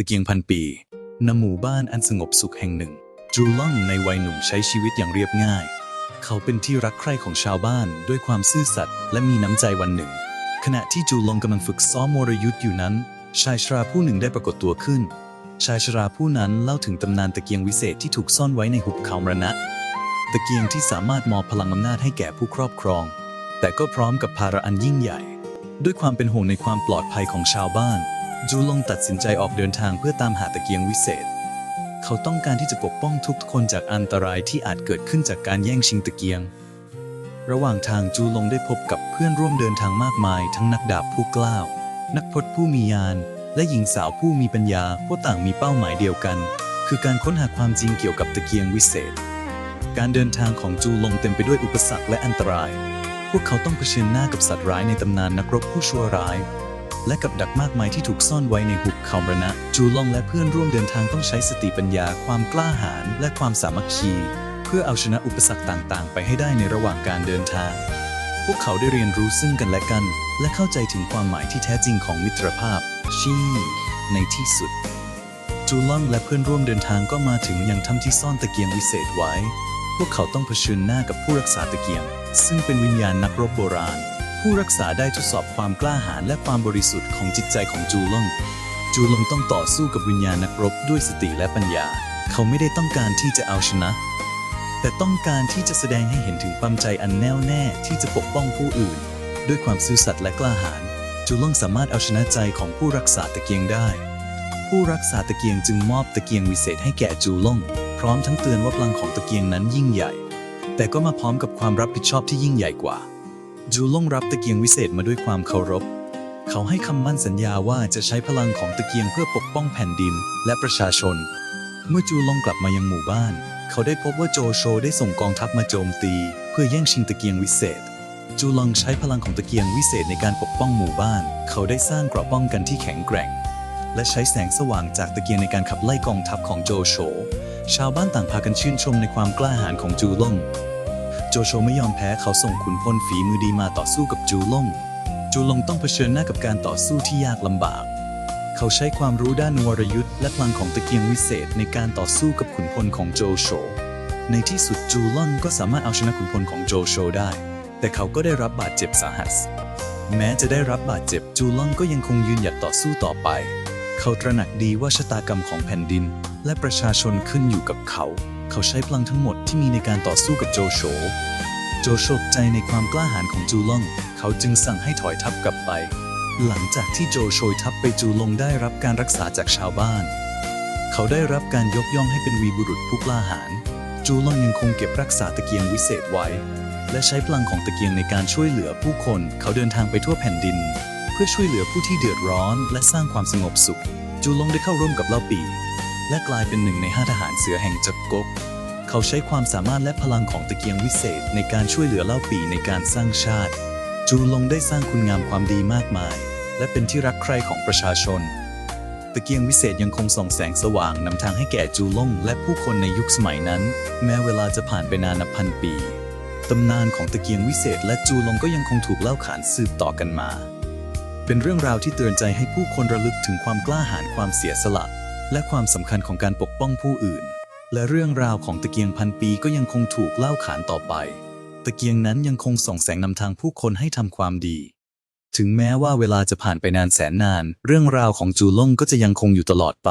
ตะเกียงพันปีณหมู่บ้านอันสงบสุขแห่งหนึ่ง จูล่องในวัยหนุ่มใช้ชีวิตอย่างเรียบง่าย เขาเป็นที่รักใคร่ของชาวบ้านด้วยความซื่อสัตย์และมีน้ำใจวันหนึ่ง ขณะที่จูลงกำลังฝึกซ้อมวรยุทธ์อยู่นั้น ชายชราผู้หนึ่งได้ปรากฏตัวขึ้น ชายชราผู้นั้นเล่าถึงตำนานตะเกียงวิเศษที่ถูกซ่อนไว้ในหุบเขามรณะ ตะเกียงที่สามารถมอบพลังอำนาจให้แก่ผู้ครอบครอง แต่ก็พร้อมกับภาระอันยิ่งใหญ่ ด้วยความเป็นห่วงในความปลอดภัยของชาวบ้าน จูลงตัดสินใจออกเดินทางเพื่อตามหาตะเกียงวิเศษ เขาต้องการที่จะปกป้องทุกคนจากอันตรายที่อาจเกิดขึ้นจากการแย่งชิงตะเกียง ระหว่างทางจูลงได้พบกับเพื่อนร่วมเดินทางมากมาย ทั้งนักดาบผู้กล้าว นักพรตผู้มียาน และหญิงสาวผู้มีปัญญาพวกต่างมีเป้าหมายเดียวกัน คือการค้นหาความจริงเกี่ยวกับตะเกียงวิเศษ การเดินทางของจูลงเต็มไปด้วยอุปสรรคและอันตราย พวกเขาต้องเผชิญหน้ากับสัตว์ร้ายในตำนานนักรบผู้ชั่วร้าย และกับดักมากมายที่ถูกซ่อนไว้ในหุบเขามรณะ จูลองและเพื่อนร่วมเดินทางต้องใช้สติปัญญา ความกล้าหาญและความสามัคคี เพื่อเอาชนะอุปสรรคต่างๆ ไปให้ได้ในระหว่างการเดินทาง พวกเขาได้เรียนรู้ซึ่งกันและกัน และเข้าใจถึงความหมายที่แท้จริงของมิตรภาพ ชีในที่สุด จูลองและเพื่อนร่วมเดินทางก็มาถึงยังถ้ำที่ซ่อนตะเกียงวิเศษไว้ พวกเขาต้องเผชิญหน้ากับผู้รักษาตะเกียง ซึ่งเป็นวิญญาณนักรบโบราณ ผู้รักษาได้ทดสอบความกล้าหาญและความบริสุทธิ์ของจิตใจของจูลง จูลงต้องต่อสู้กับวิญญาณนักรบด้วยสติและปัญญา เขาไม่ได้ต้องการที่จะเอาชนะ แต่ต้องการที่จะแสดงให้เห็นถึงความใจอันแน่วแน่ที่จะปกป้องผู้อื่น ด้วยความซื่อสัตย์และกล้าหาญ จูลงสามารถเอาชนะใจของผู้รักษาตะเกียงได้ ผู้รักษาตะเกียงจึงมอบตะเกียงวิเศษให้แก่จูลง พร้อมทั้งเตือนว่าพลังของตะเกียงนั้นยิ่งใหญ่ แต่ก็มาพร้อมกับความรับผิดชอบที่ยิ่งใหญ่กว่า จูลงรับตะเกียงวิเศษมาด้วยความเคารพ เขาให้คำมั่นสัญญาว่าจะใช้พลังของตะเกียงเพื่อปกป้องแผ่นดินและประชาชน เมื่อจูลงกลับมายังหมู่บ้าน เขาได้พบว่าโจโฉได้ส่งกองทัพมาโจมตี เพื่อแย่งชิงตะเกียงวิเศษ จูลองใช้พลังของตะเกียงวิเศษในการปกป้องหมู่บ้าน เขาได้สร้างเกราะป้องกันที่แข็งแกร่ง และใช้แสงสว่างจากตะเกียงในการขับไล่กองทัพของโจโฉชาวบ้านต่างพากันชื่นชมในความกล้าหาญของจูลง โจโฉไม่ยอมแพ้เขาส่งขุนพลฝีมือดีมาต่อสู้กับจูลงจูลงต้องเผชิญหน้ากับการต่อสู้ที่ยากลำบาก เขาใช้ความรู้ด้านวรยุทธ์และพลังของตะเกียงวิเศษในการต่อสู้กับขุนพลของโจโฉ ในที่สุดจูลงก็สามารถเอาชนะขุนพลของโจโฉได้ แต่เขาก็ได้รับบาดเจ็บสาหัส แม้จะได้รับบาดเจ็บจูลงก็ยังคงยืนหยัดต่อสู้ต่อไป เขาตระหนักดีว่าชะตากรรมของแผ่นดิน และประชาชนขึ้นอยู่กับเขา เขาใช้พลังทั้งหมดที่มีในการต่อสู้กับโจโฉ โจโฉตกใจในความกล้าหาญของจูลอง เขาจึงสั่งให้ถอยทัพกลับไป หลังจากที่โจโฉทัพไปจูลงได้รับการรักษาจากชาวบ้าน เขาได้รับการยกย่องให้เป็นวีบุรุษผู้กล้าหาญ จูลองยังคงเก็บรักษาตะเกียงวิเศษไว้ และใช้พลังของตะเกียงในการช่วยเหลือผู้คน เขาเดินทางไปทั่วแผ่นดิน เพื่อช่วยเหลือผู้ที่เดือดร้อน และสร้างความสงบสุข จูลงได้เข้าร่วมกับเล่าปี และกลายเป็นหนึ่งในห้าทหารเสือแห่งจักรกกเขาใช้ความสามารถและพลังของตะเกียงวิเศษในการช่วยเหลือเล่าปีในการสร้างชาติ จูลงได้สร้างคุณงามความดีมากมาย และเป็นที่รักใคร่ของประชาชน ตะเกียงวิเศษยังคงส่องแสงสว่างนำทางให้แก่จูลงและผู้คนในยุคสมัยนั้น แม้เวลาจะผ่านไปนานนับพันปีตำนานของตะเกียงวิเศษและจูลงก็ยังคงถูกเล่าขานสืบต่อกันมา เป็นเรื่องราวที่เตือนใจให้ผู้คนระลึกถึงความกล้าหาญความเสียสละ และความสำคัญของการปกป้องผู้อื่น และเรื่องราวของตะเกียงพันปีก็ยังคงถูกเล่าขานต่อไป ตะเกียงนั้นยังคงส่องแสงนำทางผู้คนให้ทำความดี ถึงแม้ว่าเวลาจะผ่านไปนานแสนนาน เรื่องราวของจูล่งก็จะยังคงอยู่ตลอดไป